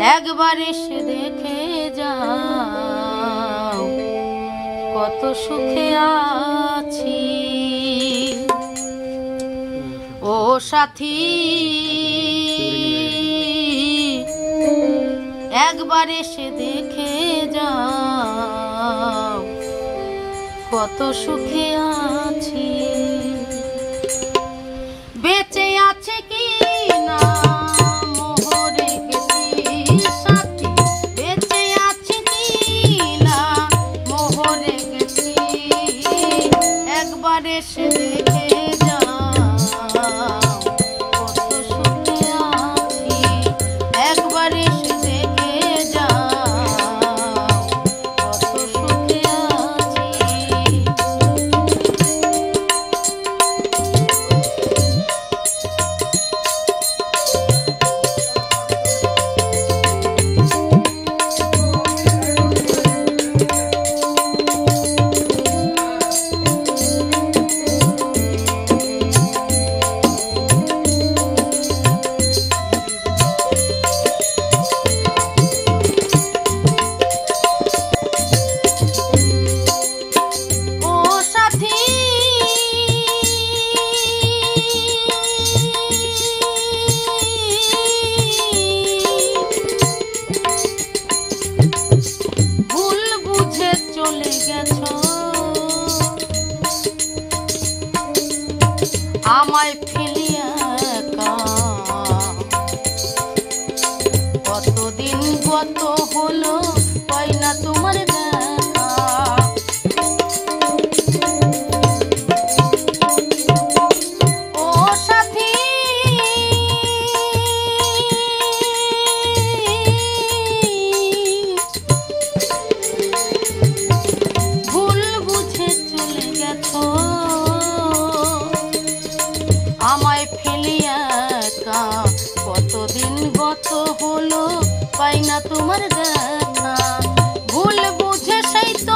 একবার এসে দেখে যাও, কত সুখে আছি। ও সাথী, একবার এসে দেখে যাও, কত সুখে আছি। আমায় ফেলিয়া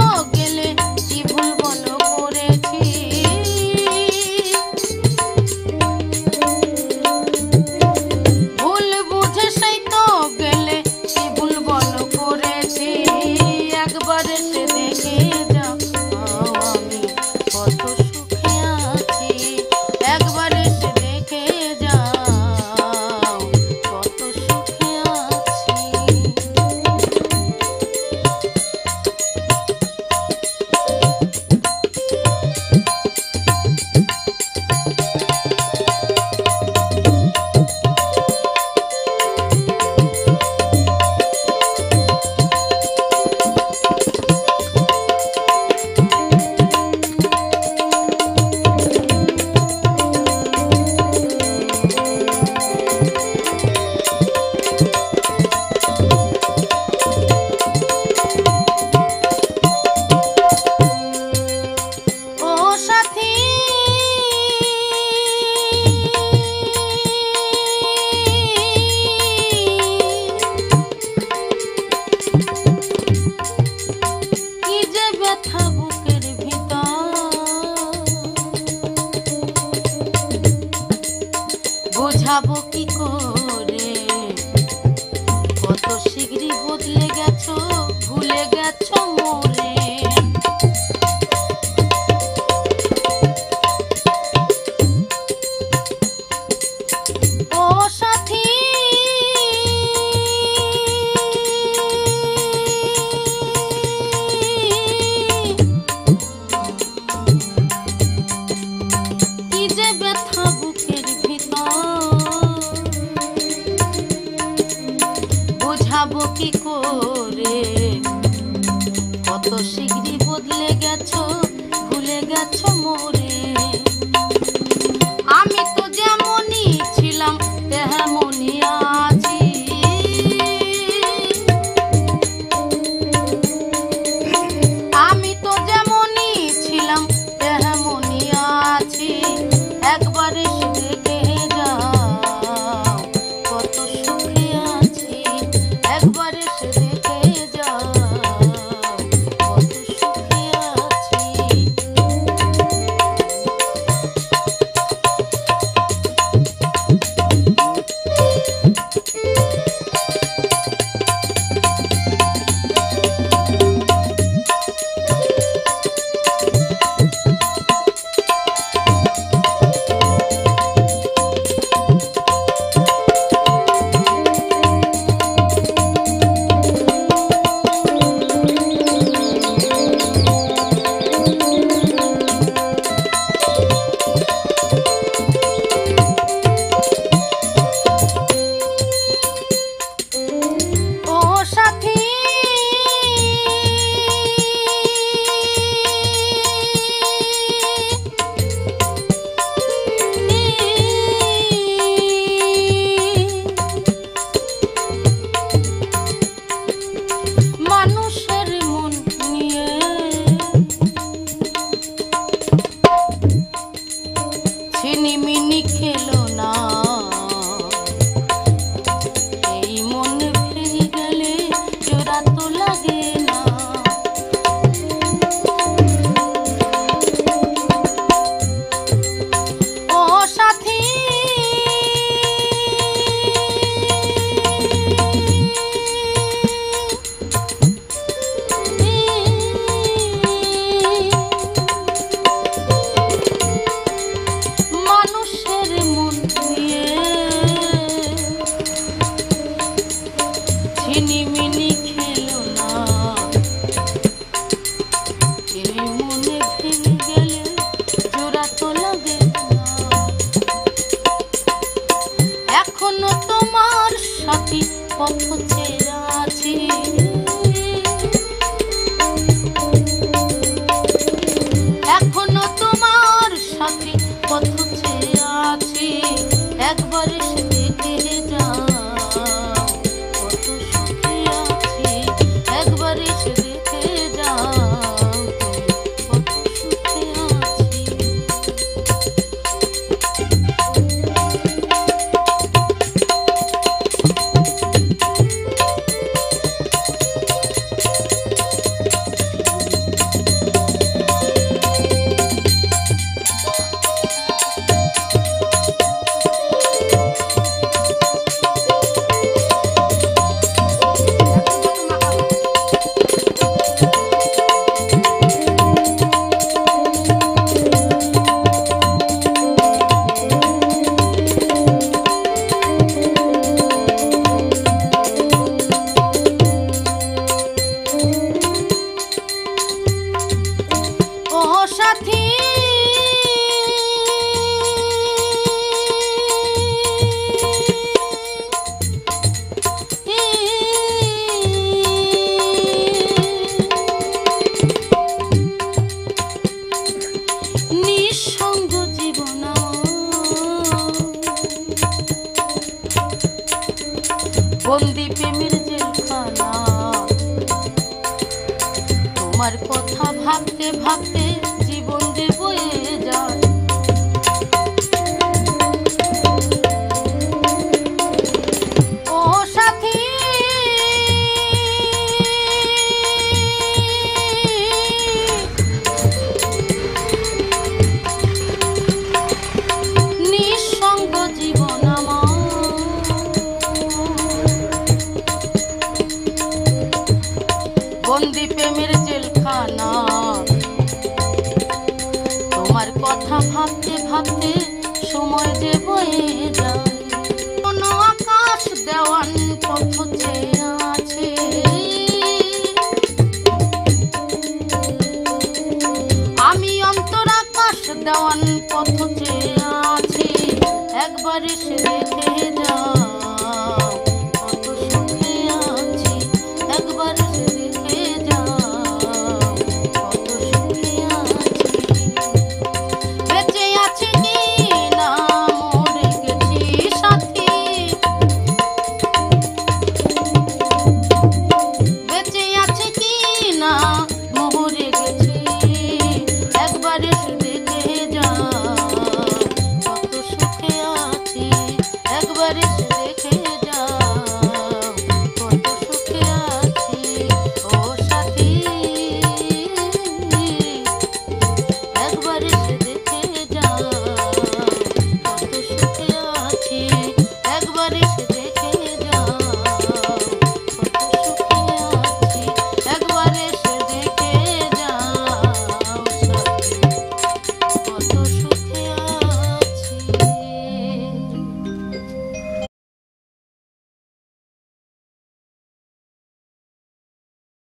okay বোঝাবো কি করে? কত শীঘ্রই বদলে গেছো ভুলে গেছো মোরে শিগগিরি বদলে গেছো ভুলে গেছো মোর তোমার কথা ভাবতে ভাবতে resurrection.